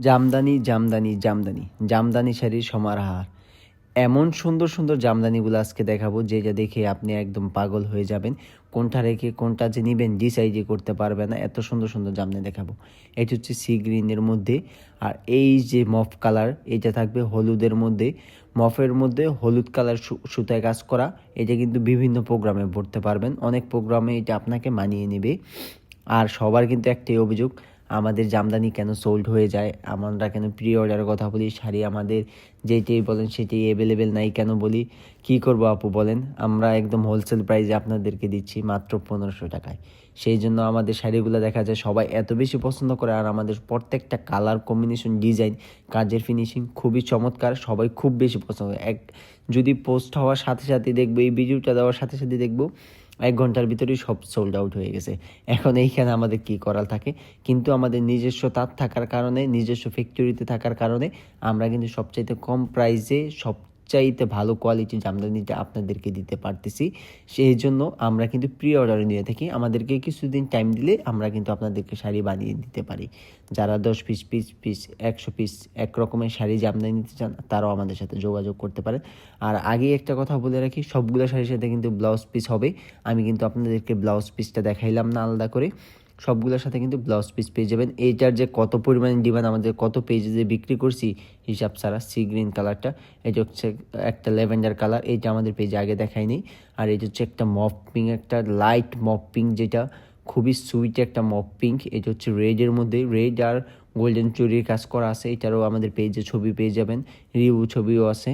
জামদানি জামদানি জামদানি জামদানি শাড়ির সমারহার। এমন সুন্দর সুন্দর জামদানিগুলো আজকে দেখাবো, যে যা দেখে আপনি একদম পাগল হয়ে যাবেন। কোনটা রেখে, কোনটা যে নেবেন, ডিসাইডই করতে পারবে না। এত সুন্দর সুন্দর জামদানি দেখাবো। এটি হচ্ছে সি গ্রিনের মধ্যে। আর এই যে মফ কালার, এটা থাকবে হলুদের মধ্যে। মফের মধ্যে হলুদ কালার সুতায় কাজ করা। এটা কিন্তু বিভিন্ন প্রোগ্রামে পড়তে পারবেন। অনেক প্রোগ্রামে এটা আপনাকে মানিয়ে নেবে। আর সবার কিন্তু একটাই অভিযোগ আমাদের জামদানি কেন সোল্ড হয়ে যায়, আমরা কেন প্রি অর্ডারের কথা বলি, শাড়ি আমাদের যেটাই বলেন সেটাই অ্যাভেলেবেল নাই কেন বলি, কি করব আপু বলেন? আমরা একদম হোলসেল প্রাইসে আপনাদেরকে দিচ্ছি মাত্র পনেরোশো টাকায়। সেই জন্য আমাদের শাড়িগুলো দেখা যায় সবাই এত বেশি পছন্দ করে আর আমাদের প্রত্যেকটা কালার কম্বিনেশন ডিজাইন কাজের ফিনিশিং খুবই চমৎকার, সবাই খুব বেশি পছন্দ এক, যদি পোস্ট হওয়ার সাথে সাথে দেখব, এই ভিডিওটা দেওয়ার সাথে সাথে দেখব এক ঘণ্টার ভিতরেই সব সোল্ড আউট হয়ে গেছে। এখন এইখানে আমাদের কি করার থাকে? কিন্তু আমাদের নিজস্ব তাঁত থাকার কারণে, নিজস্ব ফ্যাক্টরিতে থাকার কারণে আমরা কিন্তু সবচাইতে কম প্রাইসে সবচাইতে ভালো কোয়ালিটির জামদানিটা আপনাদেরকে দিতে পারতেছি, সেই জন্য আমরা কিন্তু প্রি অর্ডার নিয়ে থাকি। আমাদেরকে কিছুদিন টাইম দিলে আমরা কিন্তু আপনাদেরকে শাড়ি বানিয়ে দিতে পারি। যারা দশ পিস পিস পিস একশো পিস এক রকমের শাড়ি জামদানি নিতে চান, তারাও আমাদের সাথে যোগাযোগ করতে পারেন। আর আগে একটা কথা বলে রাখি, সবগুলো শাড়ির সাথে কিন্তু ব্লাউজ পিস হবে আমি কিন্তু আপনাদেরকে ব্লাউজ পিসটা দেখাইলাম না আলাদা করে। সবগুলোর সাথে কিন্তু ব্লাউজ পিস পেয়ে যাবেন। এইটার যে কত পরিমাণে ডিমান্ড আমাদের কত পেজে যে বিক্রি করছি, হিসাব ছাড়া সি গ্রিন কালারটা এটা হচ্ছে একটা ল্যাভেন্ডার কালার এইটা আমাদের পেজে আগে দেখায়নি। আর এটা হচ্ছে একটা মপ পিঙ্ক একটা লাইট মপ পিঙ্ক যেটা, খুবই সুইট একটা মপ পিঙ্ক এটা হচ্ছে রেডের মধ্যে। রেড আর গোল্ডেন চুরির কাজ করা আছে, এটারও আমাদের পেজে ছবি পেয়ে যাবেন রিউ ছবিও আছে।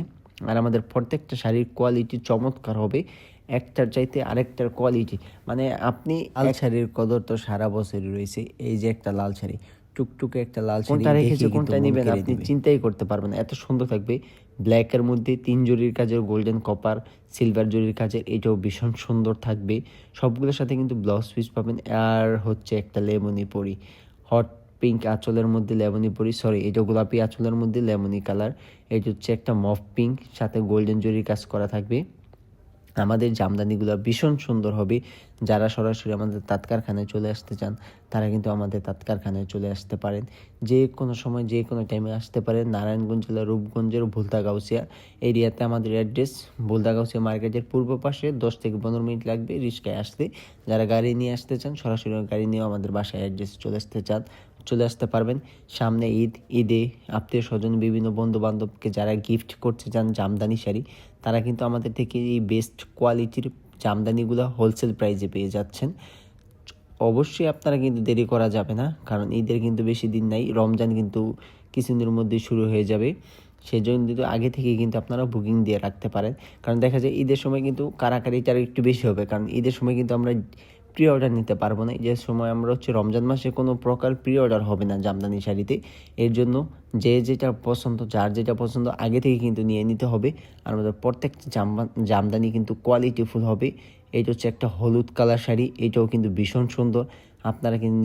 আর আমাদের প্রত্যেকটা শাড়ির কোয়ালিটি চমৎকার হবে। একটার চাইতে আরেকটার কোয়ালিটি মানে আপনি লাল শাড়ির কদর তো সারা বছরই রয়েছে এই যে একটা লাল শাড়ি টুকটুকে একটা লাল শাড়ি কোনটা রেখেছে কোনটা নেবেন? আপনি চিন্তাই করতে পারবেন এত সুন্দর থাকবে। ব্ল্যাকের মধ্যে তিন জরির কাজের গোল্ডেন কপার সিলভার জরির কাজের এটাও ভীষণ সুন্দর থাকবে। সবগুলোর সাথে কিন্তু ব্লাউজ পিস পাবেন আর হচ্ছে একটা লেমনি পরি। হট পিঙ্ক আঁচলের মধ্যে লেমনি পরি সরি এটা গোলাপি আঁচলের মধ্যে লেমনি কালার এটা হচ্ছে একটা মফ পিঙ্ক সাথে গোল্ডেন জরির কাজ করা থাকবে। আমাদের জামদানিগুলো ভীষণ সুন্দর হবে, যারা সরাসরি আমাদের তাঁত কারখানায় চলে আসতে চান, তারা কিন্তু আমাদের তাঁত কারখানায় চলে আসতে পারেন। যে কোনো সময়, যে কোনো টাইমে আসতে পারেন। নারায়ণগঞ্জ জেলার রূপগঞ্জের ভুলতাগাউসিয়া এরিয়াতে আমাদের অ্যাড্রেস ভুলতাগাউসিয়া মার্কেটের পূর্ব পাশে দশ থেকে পনেরো মিনিট লাগবে রিক্সায় আসতে। যারা গাড়ি নিয়ে আসতে চান, সরাসরি গাড়ি নিয়েও আমাদের বাসায় অ্যাড্রেস চলে আসতে চান। চলে আসতে পারবেন। সামনে ঈদ, ঈদে আত্মীয় স্বজন, বিভিন্ন বন্ধু বান্ধবকে যারা গিফট করতে চান জামদানি শাড়ি, তারা কিন্তু আমাদের থেকে এই বেস্ট কোয়ালিটির জামদানিগুলো হোলসেল প্রাইসে পেয়ে যাচ্ছেন। অবশ্যই আপনারা কিন্তু দেরি করা যাবে না, কারণ ঈদের কিন্তু বেশি দিন নাই, রমজান কিন্তু কিছুদিনের মধ্যে শুরু হয়ে যাবে। সেই জন্য কিন্তু আগে থেকে কিন্তু আপনারা বুকিং দিয়ে রাখতে পারেন। কারণ দেখা যায় ঈদের সময় কিন্তু কারাকারিটা একটু বেশি হবে, কারণ ঈদের সময় কিন্তু আমরা প্রি অর্ডার নিতে পারব না। যে সময় আমরা হচ্ছে রমজান মাসে কোনো প্রকার প্রি অর্ডার হবে না জামদানি শাড়িতে। এর জন্য যে যেটা পছন্দ, যার যেটা পছন্দ, আগে থেকে কিন্তু নিয়ে নিতে হবে। আর আমাদের প্রত্যেকটা জামা জামদানি কিন্তু কোয়ালিটিফুল হবে। এটা হচ্ছে একটা হলুদ কালার শাড়ি। এটাও কিন্তু ভীষণ সুন্দর। আপনারা কিন্তু